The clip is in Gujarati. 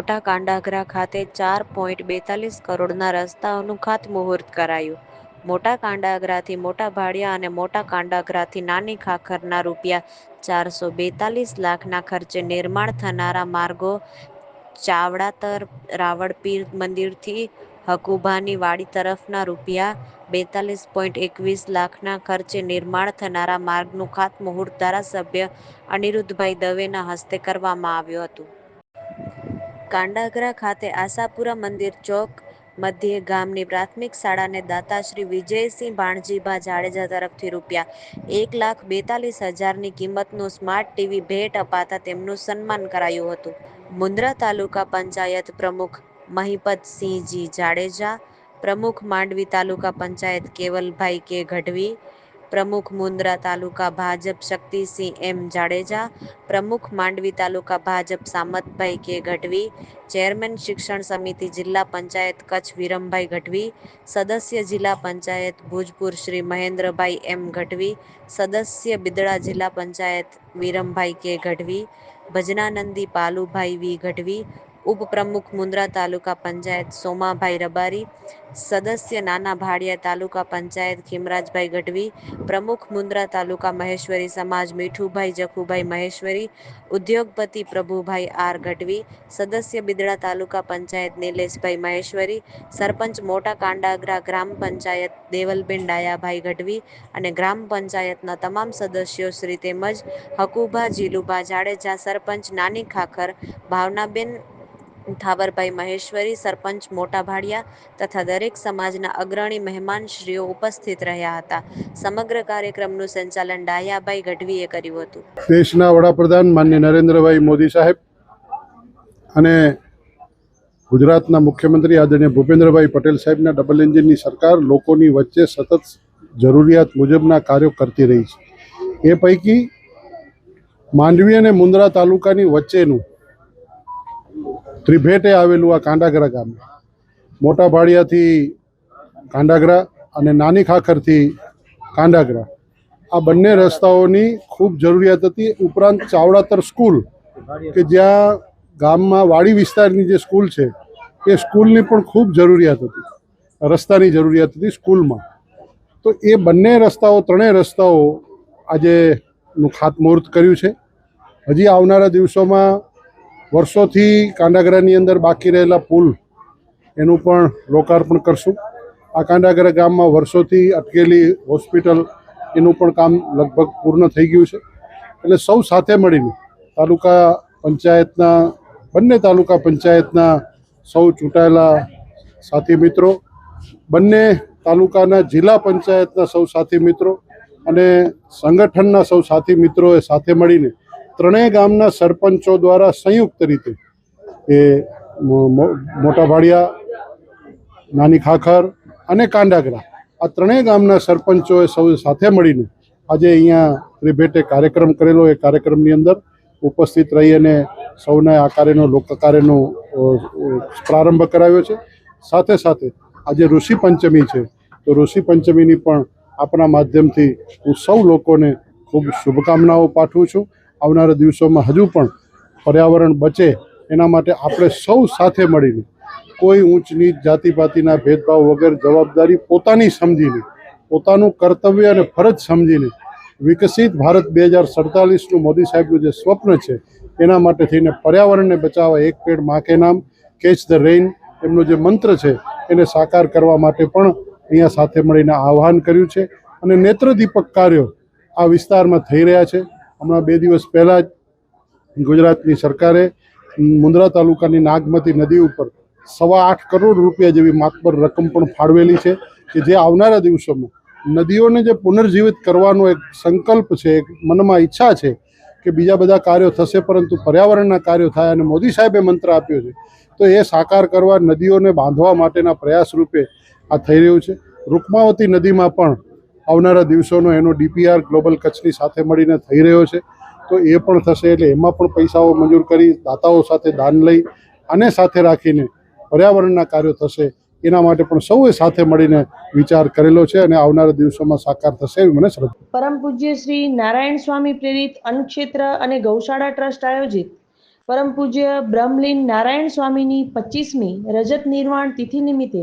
મોટા કાંડાગરા ખાતે ચાર પોઈન્ટ બેતાલીસ કરોડના રસ્તાઓનું ખાતમુહૂર્ત કરાયું. મોટા કાંડાગરાથી મોટા ભાડિયા અને મોટા કાંડાગરાથી નાની ખાખરના રૂપિયા ચારસો બેતાલીસ લાખના ખર્ચે નિર્માણ થનારા માર્ગો ચાવડાતર, રાવળપીર મંદિરથી હકુભાની વાડી તરફના રૂપિયા બેતાલીસ પોઈન્ટ એકવીસ લાખના ખર્ચે નિર્માણ થનારા માર્ગનું ખાતમુહૂર્ત ધારાસભ્ય અનિરુદ્ધભાઈ દવેના હસ્તે કરવામાં આવ્યું હતું. કાંડાગરા ખાતે આશાપુરા મંદિર ચોક મધ્યે ગામની પ્રાથમિક શાળાને દાતાશ્રી વિજયસિંહ ભાણજીભા જાડેજા તરફથી રૂપિયા એક લાખ બેતાલીસ હજારની કિંમતનું સ્માર્ટ ટીવી ભેટ અપાતા તેમનું સન્માન કરાયું હતું. મુન્દ્રા તાલુકા પંચાયત પ્રમુખ મહિપતસિંહજી જાડેજા, પ્રમુખ માંડવી તાલુકા પંચાયત કેવલભાઈ કે ગઢવી પ્રમુખ મુન્દ્રા તાલુકા ભાજપ શક્તિસિંહ એમ જાડેજા, પ્રમુખ માંડવી તાલુકા ભાજપ સામતભાઈ કે ગઢવી, ચેરમેન શિક્ષણ સમિતિ જિલ્લા પંચાયત કચ્છ વિરમભાઈ ગઢવી, સદસ્ય જિલ્લા પંચાયત ભુજપુર શ્રી મહેન્દ્રભાઈ એમ ગઢવી, સદસ્ય બિદડા જિલ્લા પંચાયત વિરમભાઈ કે ગઢવી, ભજનાનંદી પાલુભાઈ વી ગઢવી ઉપપ્રમુખ મુન્દ્રા તાલુકા પંચાયત સોમાભાઈ રબારી, સદસ્ય નાના ભાડિયા તાલુકા પંચાયત ખીમરાજભાઈ ગઢવી, પ્રમુખ મુન્દ્રા તાલુકા મહેશ્વરી સમાજ મીઠુભાઈ જખુભાઈ મહેશ્વરી, ઉદ્યોગપતિ પ્રભુભાઈ આર ગઢવી, સદસ્ય બિદડા તાલુકા પંચાયત નિલેશભાઈ મહેશ્વરી, સરપંચ મોટા કાંડાગરા ગ્રામ પંચાયત દેવલબેન ડાયાભાઈ ગઢવી અને ગ્રામ પંચાયતના તમામ સદસ્યો શ્રી તેમજ હકુભા જીલુભા જાડેજા, સરપંચ નાની ખાખર, ભાવનાબેન ઠાવરભાઈ મહેશ્વરી, સરપંચ મોટા ભાડિયા તથા દરેક સમાજના અગ્રણી મહેમાનશ્રીઓ ઉપસ્થિત રહ્યા હતા. સમગ્ર કાર્યક્રમનું સંચાલન ડાયાભાઈ ગઢવીએ કર્યું હતું. દેશના વડાપ્રધાન માન્ય નરેન્દ્રભાઈ મોદી સાહેબ અને ગુજરાતના મુખ્યમંત્રી આદરણીય ભૂપેન્દ્રભાઈ પટેલ સાહેબના ડબલ એન્જિનની સરકાર લોકોની વચ્ચે સતત જરૂરિયાત મુજબના કાર્યો કરતી રહી છે. એ પૈકી માંડવી અને મુન્દ્રા તાલુકાની વચ્ચેનું ત્રિભેટે આવેલું આ કાંડાગરા ગામ. મોટા ભાડિયાથી કાંડાગરા અને નાની ખાખરથી કાંડાગરા. આ બંને રસ્તાઓની ખૂબ જરૂરિયાત હતી. ઉપરાંત ચાવડાતર સ્કૂલ, કે જ્યાં ગામમાં વાડી વિસ્તારની જે સ્કૂલ છે, એ સ્કૂલની પણ ખૂબ જરૂરિયાત હતી. રસ્તાની જરૂરિયાત હતી સ્કૂલમાં. તો એ બંને રસ્તાઓ, ત્રણેય રસ્તાઓ આજે નું ખાતમુહૂર્ત કર્યું છે. હજી આવનારા દિવસોમાં વર્ષોથી કાંડાગરાની અંદર બાકી રહેલા પુલ એનું પણ લોકાર્પણ કરશું. આ કાંડાગરા ગામમાં વર્ષોથી અટકેલી હોસ્પિટલ એનું પણ કામ લગભગ પૂર્ણ થઈ ગયું છે. એટલે સૌ સાથે મળીને તાલુકા પંચાયતના, બંને તાલુકા પંચાયતના સૌ ચૂંટાયેલા સાથી મિત્રો, બંને તાલુકાના જિલ્લા પંચાયતના સૌ સાથી મિત્રો અને સંગઠનના સૌ સાથી મિત્રોએ સાથે મળીને ત્રણેય ગામના સરપંચો દ્વારા સંયુક્ત રીતે એ મોટા ભાડિયા નાની ખાખર અને કાંડાગરા આ ત્રણેય ગામના સરપંચોએ સૌ સાથે મળીને આજે અહીંયા ત્રિભેટે કાર્યક્રમ કરેલો. એ કાર્યક્રમની અંદર ઉપસ્થિત રહી અને સૌને આ કાર્યનો લોક કાર્યનો અ, અ, પ્રારંભ કરાવ્યો છે. સાથે સાથે આજે ઋષિ પંચમી છે. તો ઋષિ પંચમીની પણ આપણા માધ્યમથી હું સૌ લોકોને ખૂબ શુભકામનાઓ પાઠવું છું. આવનારા દિવસોમાં હજુ પણ પર્યાવરણ બચે એના માટે આપણે સૌ સાથે મળીને કોઈ ઊંચ નીચ જાતિપાતિના ભેદભાવ વગર જવાબદારી પોતાની સમજીને, પોતાનું કર્તવ્ય અને ફરજ સમજીને વિકસિત ભારત બે હજાર સડતાલીસનું મોદી સાહેબનું જે સ્વપ્ન છે, એના માટે થઈને પર્યાવરણને બચાવવા એક પેડમાં નામ કેચ ધ રેઇન એમનો જે મંત્ર છે, એને સાકાર કરવા માટે પણ અહીંયા સાથે મળીને આહ્વાન કર્યું છે અને નેત્રદીપક કાર્યો આ વિસ્તારમાં થઈ રહ્યા છે. હમણાં બે દિવસ પહેલાં જ ગુજરાતની સરકારે મુંદ્રા તાલુકાની નાગમતી નદી ઉપર સવા આઠ કરોડ રૂપિયા જેવી માતબર રકમ પણ ફાળવેલી છે કે જે આવનારા દિવસોમાં નદીઓને જે પુનર્જીવિત કરવાનો એક સંકલ્પ છે, એક મનમાં ઈચ્છા છે કે બીજા બધા કાર્યો થશે, પરંતુ પર્યાવરણના કાર્યો થાય અને મોદી સાહેબે મંત્ર આપ્યો છે, તો એ સાકાર કરવા નદીઓને બાંધવા માટેના પ્રયાસ રૂપે આ થઈ રહ્યું છે. રૂકમાવતી નદીમાં પણ આવનારા દિવસોનો એનો ડીપીઆર ગ્લોબલ કચ્છની સાથે મળીને થઈ રહ્યો છે. તો એ પણ થશે એટલે એમાં પણ પૈસાઓ મંજૂર કરી દાતાઓ સાથે દાન લઈ અને સાથે રાખીને પર્યાવરણના કાર્યો થશે એના માટે પણ સૌએ સાથે મળીને વિચાર કરેલો છે અને આવનારા દિવસોમાં સાકાર થશે એવી મને શ્રદ્ધા પરમ પૂજ્ય શ્રી નારાયણ સ્વામી પ્રેરિત અનુક્ષેત્ર અને ગૌશાળા ટ્રસ્ટ આયોજિત પરમ પૂજ્ય બ્રહ્મલીન નારાયણ સ્વામીની પચીસમી રજત નિર્વાણ તિથિ નિમિત્તે